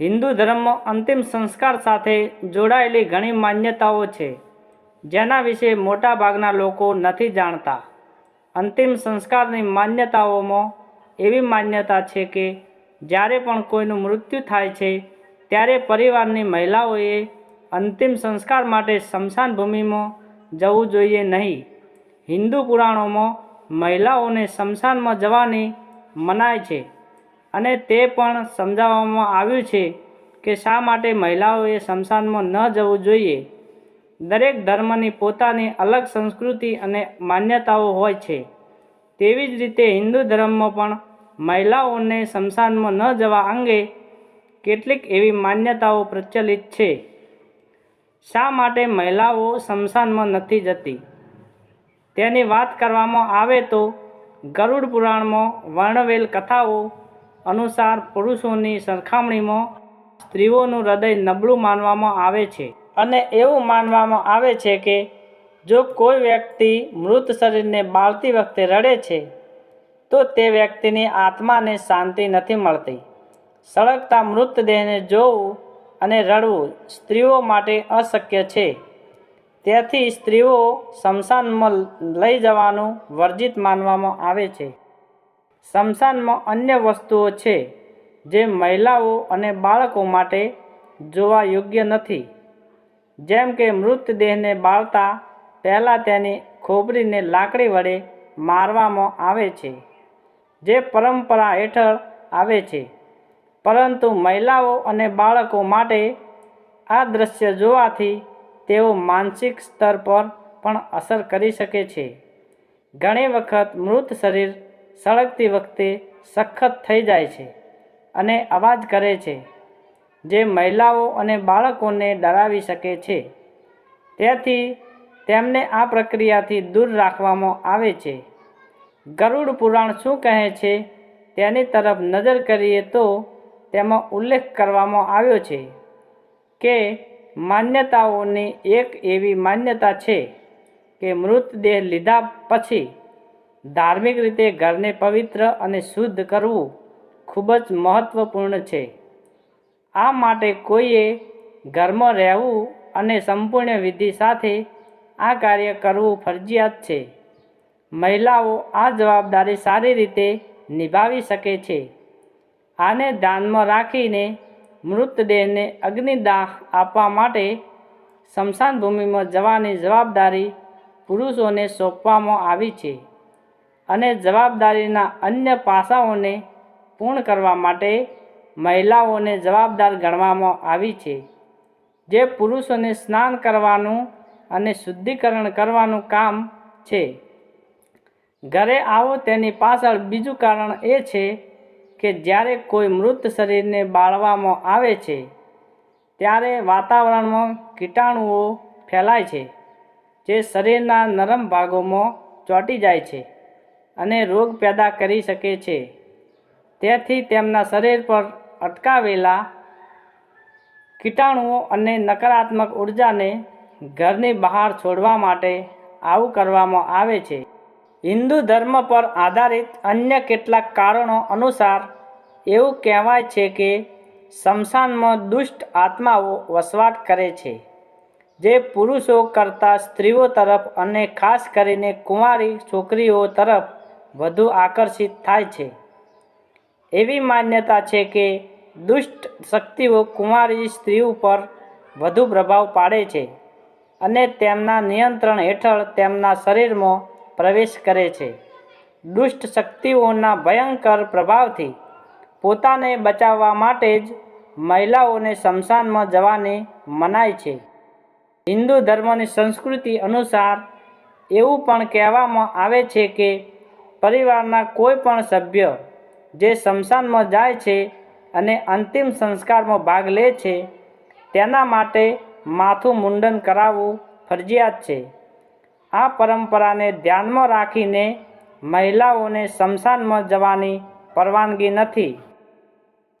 હિન્દુ ધર્મમાં અંતિમ સંસ્કાર સાથે જોડાયેલી ઘણી માન્યતાઓ છે, જેના વિશે મોટાભાગના લોકો નથી જાણતા. અંતિમ સંસ્કારની માન્યતાઓમાં એવી માન્યતા છે કે, જ્યારે પણ કોઈનું મૃત્યુ થાય છે, ત્યારે પરિવારની મહિલાઓએ અંતિમ સંસ્કાર માટે સ્મશાન ભૂમિમાં જવું જોઈએ નહીં. હિન્દુ પુરાણોમાં મહિલાઓને સ્મશાનમાં જવાની મનાય છે. અને તે પણ સમજાવવામાં આવ્યું છે કે શા માટે મહિલાઓએ શમશાનમાં ન જવું જોઈએ. દરેક ધર્મની પોતાની અલગ સંસ્કૃતિ અને માન્યતાઓ હોય છે. તેવી જ રીતે હિન્દુ ધર્મમાં પણ મહિલાઓને શમશાનમાં ન જવા અંગે કેટલીક એવી માન્યતાઓ પ્રચલિત છે. શા માટે મહિલાઓ શમશાનમાં નથી જતી? તેની વાત કરવામાં આવે તો ગરુડ પુરાણમાં વર્ણવેલ કથાઓ અનુસાર પુરુષોની સરખામણીમાં સ્ત્રીઓનું હૃદય નબળું માનવામાં આવે છે. અને એવું માનવામાં આવે છે કે જો કોઈ વ્યક્તિ મૃત શરીરને બાળતી વખતે રડે છે, તો તે વ્યક્તિની આત્માને શાંતિ નથી મળતી. સળગતા મૃતદેહને જોવું અને રડવું સ્ત્રીઓ માટે અશક્ય છે. તેથી સ્ત્રીઓ સ્મશાનમાં લઈ જવાનું વર્જિત માનવામાં આવે છે. સ્મશાનમાં અન્ય વસ્તુઓ છે જે મહિલાઓ અને બાળકો માટે જોવા યોગ્ય નથી. જેમ કે મૃતદેહને બાળતા પહેલાં તેની ખોપરીને લાકડી વડે મારવામાં આવે છે, જે પરંપરા હેઠળ આવે છે. પરંતુ મહિલાઓ અને બાળકો માટે આ દ્રશ્ય જોવાથી તેઓ માનસિક સ્તર પર પણ અસર કરી શકે છે. ઘણી વખત મૃત શરીર સળગતી વખતે સખત થઈ જાય છે અને અવાજ કરે છે, જે મહિલાઓ અને બાળકોને ડરાવી શકે છે. તેથી તેમને આ પ્રક્રિયાથી દૂર રાખવામાં આવે છે. ગરુડ પુરાણ શું કહે છે તેની તરફ નજર કરીએ તો તેમાં ઉલ્લેખ કરવામાં આવ્યો છે કે માન્યતાઓની એક એવી માન્યતા છે કે મૃતદેહ લીધા પછી ધાર્મિક રીતે ઘરને પવિત્ર અને શુદ્ધ કરવું ખૂબ જ મહત્વપૂર્ણ છે. આ માટે કોઈએ ઘરમાં રહેવું અને સંપૂર્ણ વિધિ સાથે આ કાર્ય કરવું ફરજિયાત છે. મહિલાઓ આ જવાબદારી સારી રીતે નિભાવી શકે છે. આને ધ્યાનમાં રાખીને મૃતદેહને અગ્નિદાહ આપવા માટે સ્મશાન ભૂમિમાં જવાની જવાબદારી પુરુષોને સોંપવામાં આવી છે. અને જવાબદારીના અન્ય પાસાઓને પૂર્ણ કરવા માટે મહિલાઓને જવાબદાર ગણવામાં આવી છે. જે પુરુષોને સ્નાન કરવાનું અને શુદ્ધિકરણ કરવાનું કામ છે. ઘરે આવો તેની પાછળ બીજું કારણ એ છે કે જ્યારે કોઈ મૃત શરીરને બાળવામાં આવે છે, ત્યારે વાતાવરણમાં કીટાણુઓ ફેલાય છે, જે શરીરના નરમ ભાગોમાં ચોંટી જાય છે. અને રોગ પેદા કરી શકે છે. તેથી તેમના શરીર પર અટકાવેલા કીટાણુઓ અને નકારાત્મક ઉર્જાને ઘરની બહાર છોડવા માટે આવું કરવામાં આવે છે. હિન્દુ ધર્મ પર આધારિત અન્ય કેટલાક કારણો અનુસાર એવું કહેવાય છે કે સ્મશાનમાં દુષ્ટ આત્માઓ વસવાટ કરે છે, જે પુરુષો કરતાં સ્ત્રીઓ તરફ અને ખાસ કરીને કુંવારી છોકરીઓ તરફ વધુ આકર્ષિત થાય છે. એવી માન્યતા છે કે દુષ્ટ શક્તિઓ કુંવારી સ્ત્રીઓ પર વધુ પ્રભાવ પાડે છે અને તેમના નિયંત્રણ હેઠળ તેમના શરીરમાં પ્રવેશ કરે છે. દુષ્ટ શક્તિઓના ભયંકર પ્રભાવથી પોતાને બચાવવા માટે જ મહિલાઓને શમશાનમાં જવાની મનાય છે. હિન્દુ ધર્મની સંસ્કૃતિ અનુસાર એવું પણ કહેવામાં આવે છે કે પરિવારના કોઈ પણ સભ્ય જે શમશાનમાં જાય છે અને અંતિમ સંસ્કારમાં ભાગ લે છે, તેના માટે માથું મુંડન કરાવવું ફરજિયાત છે. આ પરંપરાને ધ્યાનમાં રાખીને મહિલાઓને શમશાનમાં જવાની પરવાનગી નથી.